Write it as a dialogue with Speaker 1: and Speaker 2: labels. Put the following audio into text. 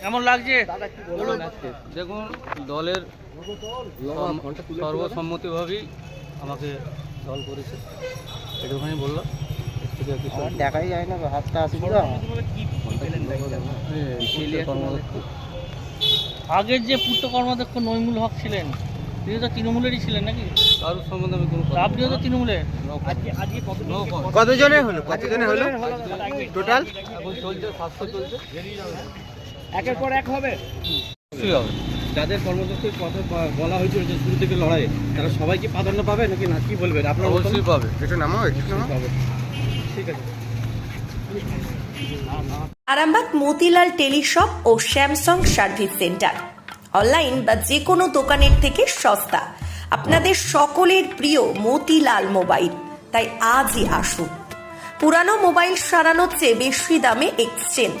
Speaker 1: কেমন লাগছে?
Speaker 2: দেখুন দলের সম- সর্বসম্মতিভাবেই আমাকে দল করেছে। এটুখানি বললাম কিছু
Speaker 3: দেখাই যায় না হাতটা আসি
Speaker 1: আগের যে পূর্ত কর্মাধ্যক্ষ নইমুল হক ছিলেন তিনি তো তৃণমূলেরই ছিলেন নাকি?
Speaker 2: কারোর সম্বন্ধে আমি কোনো
Speaker 1: আপনিও তো তৃণমূলের.
Speaker 3: কতজনের হলো? কতজনের হলো? টোটাল
Speaker 2: এখন চলছে সাতশো চলছে।
Speaker 3: একের পর এক হবে।
Speaker 4: যাদের কর্মদক্ষের কথা বলা হয়েছিল যে শুরু থেকে লড়াইয়ে তারা সবাইকে প্রাধান্য পাবে নাকি না? কি বলবেন? আপনার
Speaker 2: অবশ্যই পাবে।
Speaker 3: নামো
Speaker 4: পাবে। ঠিক আছে।
Speaker 5: আরামবাগ মতিলাল টেলিশপ ও স্যামসাং সার্ভিস সেন্টার। অনলাইন বা যে কোনো দোকানের থেকে সস্তা। আপনাদের সকলের প্রিয় মতিলাল মোবাইল। তাই আজই আসুন। পুরানো মোবাইল সারানোর চেয়ে বেশি দামে এক্সচেঞ্জ।